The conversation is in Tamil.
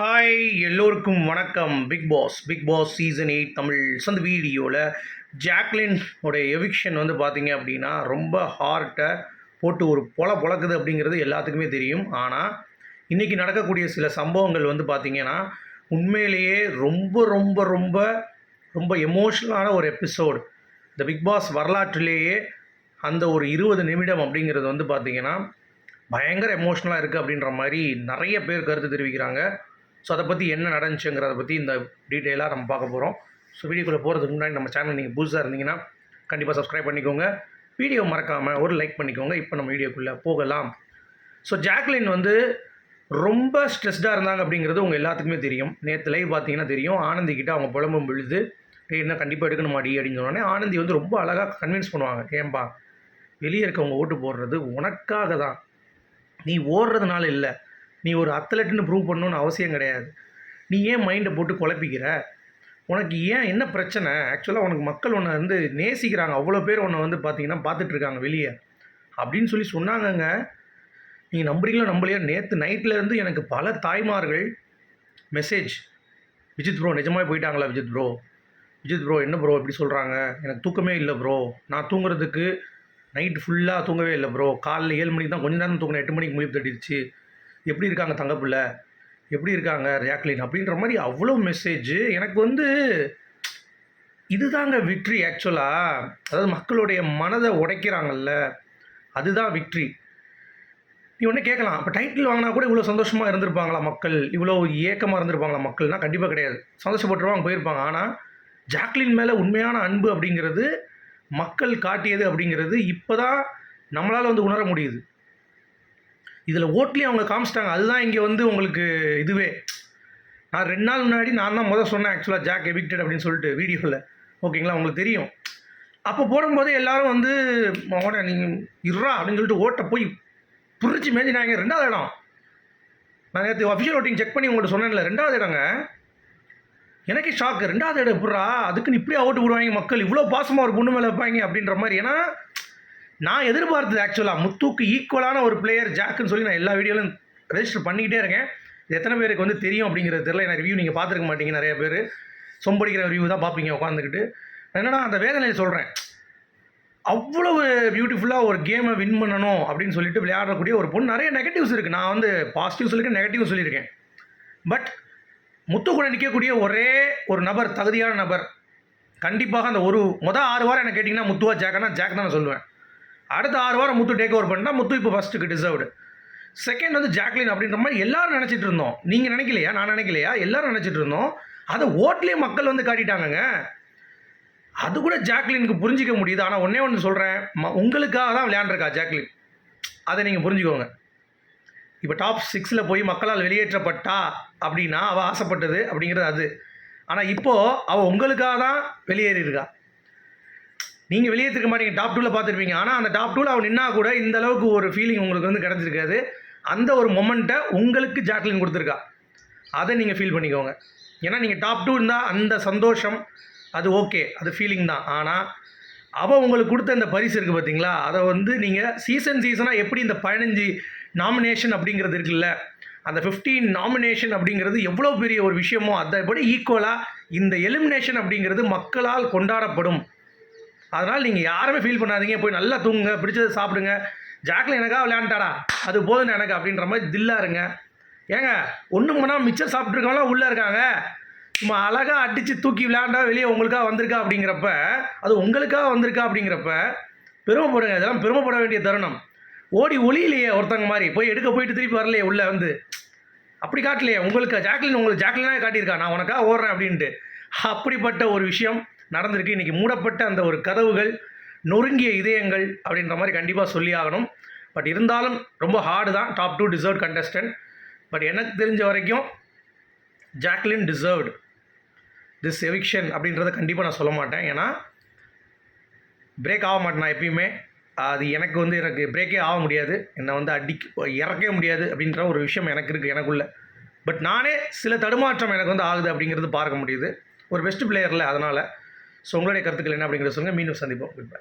ஹாய் எல்லோருக்கும் வணக்கம். Bigg Boss Bigg Boss season eight Tamil சந்த வீடியோவில் ஜாக்லின் உடைய எவிக்ஷன் வந்து பார்த்தீங்க அப்படின்னா ரொம்ப ஹார்ட்டை போட்டு ஒரு பொல பொழக்குது அப்படிங்கிறது எல்லாத்துக்குமே தெரியும். ஆனால் இன்றைக்கி நடக்கக்கூடிய சில சம்பவங்கள் வந்து பார்த்திங்கன்னா உண்மையிலேயே ரொம்ப ரொம்ப ரொம்ப ரொம்ப எமோஷ்னலான ஒரு எபிசோடு இந்த பிக் பாஸ் வரலாற்றிலேயே அந்த ஒரு இருபது நிமிடம் அப்படிங்கிறது வந்து பார்த்திங்கன்னா பயங்கர எமோஷ்னலாக இருக்குது அப்படின்ற மாதிரி நிறைய பேர் கருத்து தெரிவிக்கிறாங்க. ஸோ அதை பற்றி என்ன நடந்துச்சுங்கிறத பற்றி இந்த டீட்டெயிலாக நம்ம பார்க்க போகிறோம் ஸோ வீடியோக்குள்ளே போகிறதுக்கு முன்னாடி நம்ம சேனல் நீங்கள் புதுசாக இருந்தீங்கன்னா கண்டிப்பாக சப்ஸ்கிரைப் பண்ணிக்கோங்க. வீடியோ மறக்காமல் ஒரு லைக் பண்ணிக்கோங்க. இப்போ நம்ம வீடியோக்குள்ளே போகலாம். ஸோ ஜாக்லின் வந்து ரொம்ப ஸ்ட்ரெஸ்டாக இருந்தாங்க அப்படிங்கிறது உங்கள் எல்லாத்துக்குமே தெரியும். நேற்று லைவ் பார்த்தீங்கன்னா தெரியும். ஆனந்தி கிட்ட அவங்க புலம்பும் பொழுது என்ன கண்டிப்பாக எடுக்கணுமாடி அப்படின்னு சொன்னோடனே ஆனந்தி வந்து ரொம்ப அழகாக கன்வின்ஸ் பண்ணுவாங்க. ஏன்பா வெளியே இருக்கவங்க ஓட்டு போடுறது உனக்காக தான். நீ ஓடுறதுனால இல்லை. நீ ஒரு அத்லெட்னு ப்ரூவ் பண்ணணும்னு அவசியம் கிடையாது. நீ ஏன் மைண்டை போட்டு குழப்பிக்கிற? உனக்கு ஏன் என்ன பிரச்சனை? ஆக்சுவலாக உனக்கு மக்கள் உன்னை வந்து நேசிக்கிறாங்க. அவ்வளோ பேர் உன்னை வந்து பார்த்தீங்கன்னா பார்த்துட்ருக்காங்க வெளியே. அப்படின்னு சொல்லி சொன்னாங்கங்க. நீங்கள் நம்புறீங்களோ நம்பலையோ நேற்று நைட்லேருந்து எனக்கு பல தாய்மார்கள் மெசேஜ் விஜித் ப்ரோ நிஜமாக போயிட்டாங்களா விஜித் ப்ரோ விஜித் ப்ரோ என்ன ப்ரோ இப்படி சொல்கிறாங்க எனக்கு தூக்கமே இல்லை ப்ரோ நான் தூங்குறதுக்கு நைட் ஃபுல்லாக தூங்கவே இல்லை ப்ரோ காலைல ஏழு மணிக்கு தான் கொஞ்ச நேரம் தூங்கினேன். எட்டு மணிக்கு முழிப்பு தட்டிடுச்சு எப்படி இருக்காங்க தங்கப்பிள்ள எப்படி இருக்காங்க ஜாக்லின் அப்படின்ற மாதிரி அவ்வளோ மெசேஜ் எனக்கு வந்து இதுதாங்க விக்ட்ரி ஆக்சுவலாக அதாவது மக்களுடைய மனதை உடைக்கிறாங்கல்ல அதுதான் விக்ட்ரி நீ ஒன்று கேட்கலாம் அப்போ டைட்டில் வாங்கினா கூட இவ்வளோ சந்தோஷமாக இருந்திருப்பாங்களா மக்கள்? இவ்வளோ ஏக்கமாக இருந்திருப்பாங்களா மக்கள்னா கண்டிப்பாக கிடையாது. சந்தோஷப்பட்டுருவாங்க போயிருப்பாங்க. ஆனால் ஜாக்லின் மேலே உண்மையான அன்பு அப்படிங்கிறது மக்கள் காட்டியது அப்படிங்கிறது இப்போ தான் நம்மளால் வந்து உணர முடியுது. இதில் ஓட்லேயும் அவங்க காமிச்சிட்டாங்க. அதுதான் இங்கே வந்து உங்களுக்கு இதுவே. நான் ரெண்டு நாள் முன்னாடி நான் தான் முதல் சொன்னேன் ஆக்சுவலாக ஜாக் எவிக்டட் அப்படின்னு சொல்லிட்டு வீடியோவில் ஓகேங்களா உங்களுக்கு தெரியும். அப்போ போடும்போதே எல்லாரும் வந்து மோன நீங்கள் இருறா அப்படின்னு சொல்லிட்டு ஓட்டை போய் புரிச்சு இங்கே ரெண்டாவது இடம். நான் நேற்று அஃபிஷியல் ஓட்டிங் செக் பண்ணி உங்கள்கிட்ட சொன்னேன்ல ரெண்டாவது இடங்க. எனக்கே ஷாக்கு ரெண்டாவது இடம் எப்படா அதுக்குன்னு இப்படியே ஓட்டு விடுவாங்க மக்கள். இவ்வளோ பாசமாக ஒரு பொண்ணு மேலே வைப்பாங்க அப்படின்ற மாதிரி. ஏன்னா நான் எதிர்பார்த்தது ஆக்சுவலாக முத்துக்கு ஈக்குவலான ஒரு பிளேயர் ஜாக்குன்னு சொல்லி நான் எல்லா வீடியோலையும் ரெஜிஸ்டர் பண்ணிக்கிட்டே இருக்கேன். எத்தனை பேருக்கு வந்து தெரியும் அப்படிங்கிறது தெரியல. எனக்கு ரிவ்யூ நீங்கள் பார்த்துருக்க மாட்டீங்க நிறைய பேர். சொம்படிக்கிற ரிவ்யூ தான் பார்ப்பீங்க உட்காந்துக்கிட்டு என்னன்னா அந்த வேதனையை சொல்கிறேன் அவ்வளவு பியூட்டிஃபுல்லாக ஒரு கேமை வின் பண்ணணும் அப்படின்னு சொல்லிட்டு விளையாடக்கூடிய ஒரு பொண்ணு நிறைய நெகட்டிவ்ஸ் இருக்குது நான் வந்து பாசிட்டிவ் சொல்லியிருக்கேன் நெகட்டிவ் சொல்லியிருக்கேன். பட் முத்து கூட நிற்கக்கூடிய ஒரே ஒரு நபர் தகுதியான நபர் கண்டிப்பாக அந்த ஒரு மொதல் ஆறு வாரம் என்ன கேட்டிங்கன்னா முத்துவா ஜாக்கனா ஜாக் தான் நான் சொல்லுவேன். அடுத்த ஆறு வாரம் முத்து டேக் ஓவர் பண்ணிட்டா முத்து இப்போ ஃபஸ்ட்டுக்கு டிசர்வ்டு செகண்ட் வந்து ஜாக்லின் அப்படின்ற மாதிரி எல்லாரும் நினச்சிட்டு இருந்தோம். நீங்கள் நினைக்கலையா? நான் நினைக்கலையா? எல்லாரும் நினச்சிட்டு இருந்தோம். அதை ஓட்லேயே மக்கள் வந்து காட்டிட்டாங்கங்க. அது கூட ஜாக்லினுக்கு புரிஞ்சிக்க முடியுது. ஆனால் ஒன்றே ஒன்று சொல்கிறேன் ம உங்களுக்காக தான் விளையாண்டுருக்கா ஜாக்லின்? அதை நீங்கள் புரிஞ்சுக்கோங்க. இப்போ டாப் சிக்ஸில் போய் மக்களால் வெளியேற்றப்பட்டா அப்படின்னா அவள் ஆசைப்பட்டது அப்படிங்கிறது அது. ஆனால் இப்போது அவள் உங்களுக்காக தான் வெளியேறி நீங்கள் வெளியே திருக்க மாட்டீங்க. டாப் டூவில் பார்த்துருப்பீங்க. ஆனால் அந்த டாப் டூவில் அவன் நின்னா கூட இந்த அளவுக்கு ஒரு ஃபீலிங் உங்களுக்கு வந்து கிடச்சிருக்காது. அந்த ஒரு மொமெண்ட்டை உங்களுக்கு ஜாக்லின் கொடுத்துருக்கா. அதை நீங்கள் ஃபீல் பண்ணிக்கோங்க. ஏன்னா நீங்கள் டாப் டூ இருந்தால் அந்த சந்தோஷம் அது ஓகே அது ஃபீலிங் தான். ஆனால் அவள் உங்களுக்கு கொடுத்த இந்த பரிசு இருக்குது பார்த்தீங்களா அதை வந்து நீங்கள் சீசன் சீசனாக எப்படி இந்த பதினஞ்சு நாமினேஷன் அப்படிங்கிறது இருக்குல்ல அந்த 15 நாமினேஷன் அப்படிங்கிறது எவ்வளோ பெரிய ஒரு விஷயமோ அதை எப்படி ஈக்குவலாக இந்த எலிமினேஷன் அப்படிங்கிறது மக்களால் கொண்டாடப்படும். அதனால் நீங்கள் யாருமே ஃபீல் பண்ணாதீங்க. போய் நல்லா தூங்குங்க பிடிச்சதை சாப்பிடுங்க. ஜாக்கில் எனக்காக விளையாண்டாடா? அது போதும் எனக்கு அப்படின்ற மாதிரி தில்லாக இருங்க. ஏங்க ஒன்றும் பண்ணால் மிச்சம் சாப்பிட்ருக்கவங்களாம் உள்ளே இருக்காங்க. சும்மா அழகாக அடித்து தூக்கி விளையாண்டா வெளியே உங்களுக்காக வந்திருக்கா அப்படிங்கிறப்ப அது உங்களுக்காக வந்திருக்கா அப்படிங்கிறப்ப பெருமைப்படுங்க இதெல்லாம் பெருமைப்பட வேண்டிய தருணம். ஓடி ஒளியிலையே ஒருத்தங்க மாதிரி போய் எடுக்க போயிட்டு திருப்பி வரலையே உள்ளே வந்து. அப்படி காட்டலையே. உங்களுக்கு ஜாக்லின் உங்களுக்கு ஜாக்லினாக காட்டியிருக்கா. நான் உனக்காக ஓடுறேன் அப்படின்ட்டு. அப்படிப்பட்ட ஒரு விஷயம். நடந்திருக்கு. இன்றைக்கி மூடப்பட்ட அந்த ஒரு கதவுகள் நொறுங்கிய இதயங்கள் அப்படின்ற மாதிரி கண்டிப்பாக சொல்லி ஆகணும். பட் இருந்தாலும் ரொம்ப ஹார்டு தான். Top two deserve contestant but எனக்கு தெரிஞ்ச வரைக்கும் ஜாக்லின் டிசர்வ்டு திஸ் எவிக்ஷன் அப்படின்றத கண்டிப்பாக நான் சொல்ல மாட்டேன். ஏன்னா பிரேக் ஆக மாட்டேன் நான் எப்பயுமே. அது எனக்கு வந்து எனக்கு பிரேக்கே ஆக முடியாது. என்னை வந்து அடிக்க இறக்கவே முடியாது அப்படின்ற ஒரு விஷயம் எனக்கு இருக்குது எனக்குள்ள. பட் நானே சில தடுமாற்றம் எனக்கு வந்து ஆகுது அப்படிங்கிறது பார்க்க முடியுது. ஒரு பெஸ்ட் பிளேயரில் அதனால். ஸோ உங்களுடைய கருத்துக்கள் என்ன அப்படிங்கிறத சொல்லுங்கள் மீண்டும் சந்திப்போம். Good bye